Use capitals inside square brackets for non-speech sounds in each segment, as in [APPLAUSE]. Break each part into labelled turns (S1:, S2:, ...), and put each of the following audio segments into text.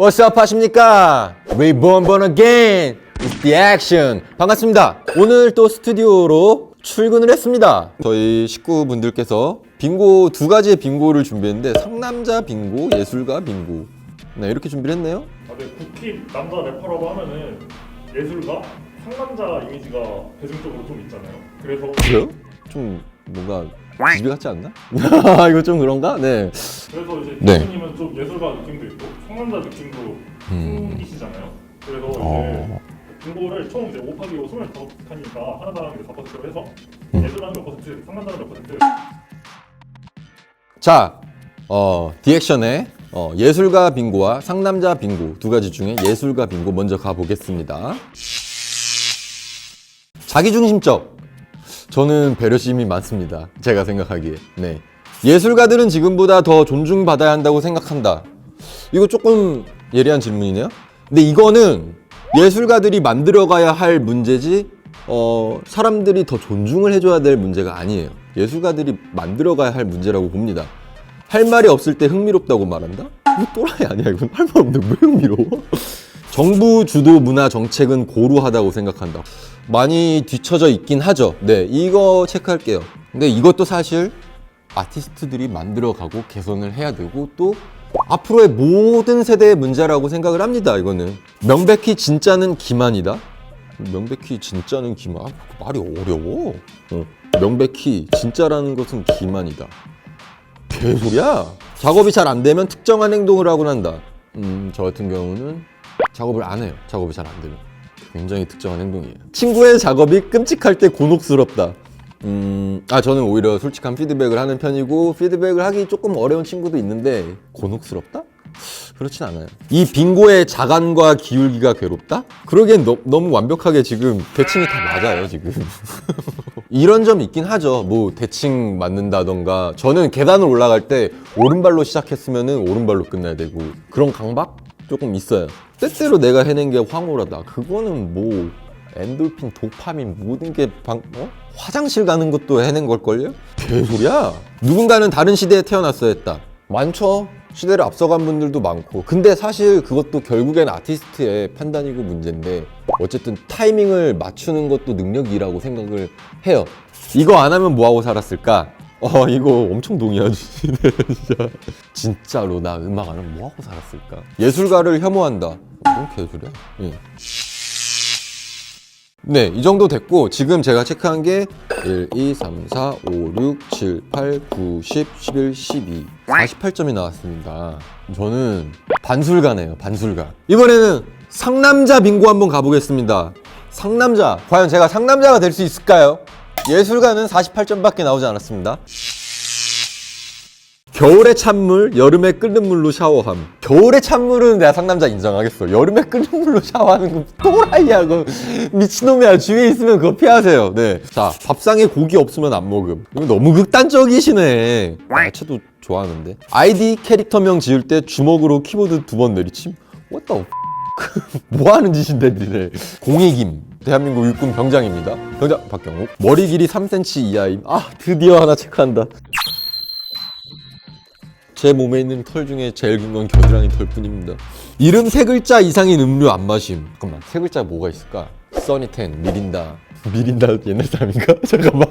S1: What's up 하십니까? Reborn born again. It's the action. 반갑습니다. 오늘 또 스튜디오로 출근을 했습니다. 저희 식구분들께서 빙고 두 가지의 빙고를 준비했는데 상남자 빙고, 예술가 빙고. 네, 이렇게 준비를 했네요.
S2: 아, 근데 국힙 남자 래퍼라고 하면은 예술가 상남자 이미지가 대중적으로 좀 있잖아요. 그래서
S1: 그래요? 좀 뭔가 집이 같지 않나? [LAUGHS] 이거 좀 그런가? 네.
S2: 그래서 이제
S1: 네.
S2: 교수님은 좀 예술가 느낌도 있고 상남자 느낌도
S1: 음.
S2: 풍기시잖아요. 그래서
S1: 어.
S2: 이제 등고를 총 이제 5 곱하기 5 25하니까 하나 사람이 4%로 해서
S1: 음.
S2: 예술가는 몇 퍼센트, 상남자는 몇 퍼센트
S1: 자, 어, 디액션의 어, 예술가 빙고와 상남자 빙고 두 가지 중에 예술가 빙고 먼저 가보겠습니다. 자기중심적. 저는 배려심이 많습니다. 제가 생각하기에. 네. 예술가들은 지금보다 더 존중받아야 한다고 생각한다. 이거 조금 예리한 질문이네요. 근데 이거는 예술가들이 만들어가야 할 문제지, 어, 사람들이 더 존중을 해줘야 될 문제가 아니에요. 예술가들이 만들어가야 할 문제라고 봅니다. 할 말이 없을 때 흥미롭다고 말한다? 이거 또라이 아니야, 이건. 할 말 없는데 왜 흥미로워? 정부 주도 문화 정책은 고루하다고 생각한다. 많이 뒤처져 있긴 하죠. 네, 이거 체크할게요. 근데 이것도 사실 아티스트들이 만들어가고 개선을 해야 되고 또 앞으로의 모든 세대의 문제라고 생각을 합니다. 이거는 명백히 진짜는 기만이다. 명백히 진짜는 기만. 아, 말이 어려워. 어. 명백히 진짜라는 것은 기만이다. 개소리야. 작업이 잘 안 되면 특정한 행동을 하곤 한다. 음, 저 같은 경우는 작업을 안 해요. 작업이 잘 안 되면. 굉장히 특정한 행동이에요. 친구의 작업이 끔찍할 때 곤혹스럽다. 음, 아, 저는 오히려 솔직한 피드백을 하는 편이고, 피드백을 하기 조금 어려운 친구도 있는데, 곤혹스럽다? 그렇진 않아요. 이 빙고의 자간과 기울기가 괴롭다? 그러기엔 너, 너무 완벽하게 지금 대칭이 다 맞아요, 지금. [LAUGHS] 이런 점이 있긴 하죠. 뭐 대칭 맞는다던가. 저는 계단을 올라갈 때 오른발로 시작했으면은 오른발로 끝나야 되고 그런 강박 조금 있어요. 때때로 내가 해낸 게 황홀하다. 그거는 뭐 엔돌핀, 도파민 모든 게 방, 어? 화장실 가는 것도 해낸 걸걸요? 개소리야. 누군가는 다른 시대에 태어났어야 했다. 많죠. 시대를 앞서간 분들도 많고. 근데 사실 그것도 결국엔 아티스트의 판단이고 문제인데 어쨌든 타이밍을 맞추는 것도 능력이라고 생각을 해요. 이거 안 하면 뭐 하고 살았을까? 어 이거 엄청 동의하지 [LAUGHS] 진짜 진짜로 나 음악 안 하면 뭐 하고 살았을까? 예술가를 혐오한다. 뭔 개소리야? 예. 네, 이 정도 됐고 지금 제가 체크한 게 1, 2, 3, 4, 5, 6, 7, 8, 9, 10, 11, 12 48점이 나왔습니다 저는 반술가네요 반술가 이번에는 상남자 빙고 한번 가보겠습니다 상남자 과연 제가 상남자가 될 수 있을까요? 예술가는 48점밖에 나오지 않았습니다 겨울에 찬물, 여름에 끓는 물로 샤워함. 겨울에 찬물은 내가 상남자 인정하겠어. 여름에 끓는 물로 샤워하는 거 또라이야. 그 미친놈이야. 주위에 있으면 그거 피하세요. 네. 자, 밥상에 고기 없으면 안 먹음. 이거 너무 극단적이시네. 야채도 좋아하는데. 아이디 캐릭터명 지을 때 주먹으로 키보드 두 번 내리침? What the [LAUGHS] 뭐 하는 짓인데, 니네. 공익임. 대한민국 육군 병장입니다. 병장 박경욱. 머리 길이 3cm 이하임. 아, 드디어 하나 체크한다. 제 몸에 있는 털 중에 제일 긴 건 겨드랑이 털뿐입니다. 이름 세 글자 이상인 음료 안 마심. 잠깐만, 세 글자 뭐가 있을까? 써니텐, 미린다. 미린다 옛날 사람인가? [LAUGHS] 잠깐만.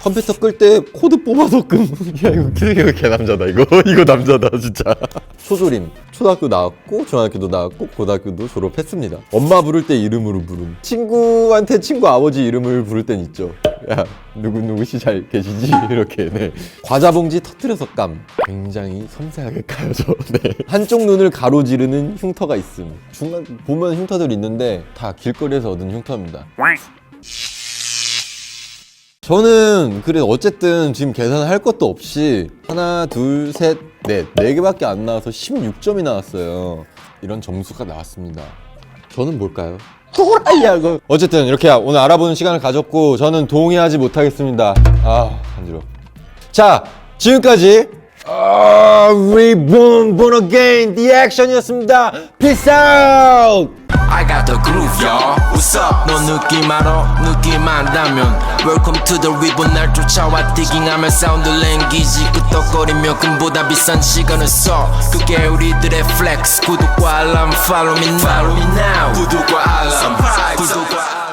S1: 컴퓨터 끌 때 코드 뽑아서 끔. [LAUGHS] 야 이거 이거 개 남자다 이거. [LAUGHS] 이거 남자다 진짜. 초조림. 초등학교 나왔고 중학교도 나왔고 고등학교도 졸업했습니다. 엄마 부를 때 이름으로 부름. 친구한테 친구 아버지 이름을 부를 땐 있죠. 야 누구 누구시 잘 계시지 [LAUGHS] 이렇게. 네. 과자 봉지 터트려서 감. 굉장히 섬세하게 까여져. [LAUGHS] 네. 한쪽 눈을 가로지르는 흉터가 있음. 중간 보면 흉터들 있는데 다 길거리에서 얻은 흉터입니다. 저는 그래 어쨌든 지금 계산할 것도 없이 하나 둘 셋 넷 네 개밖에 안 나와서 16점이 나왔어요 이런 점수가 나왔습니다 저는 뭘까요? 또라이야 그 어쨌든 이렇게 오늘 알아보는 시간을 가졌고 저는 동의하지 못하겠습니다. 아 간지러워. 자 지금까지 아, Reborn Action이었습니다. Peace
S3: I got the groove y'all What's up 너 느낌 알아 느낌 안다면 Welcome to the ribbon 날 쫓아와 디깅하며 사운드 랭귀지 끄떡거리며 금보다 비싼 시간을 써 그게 우리들의 플렉스 구독과 알람 follow me now, follow me now. 구독과 알람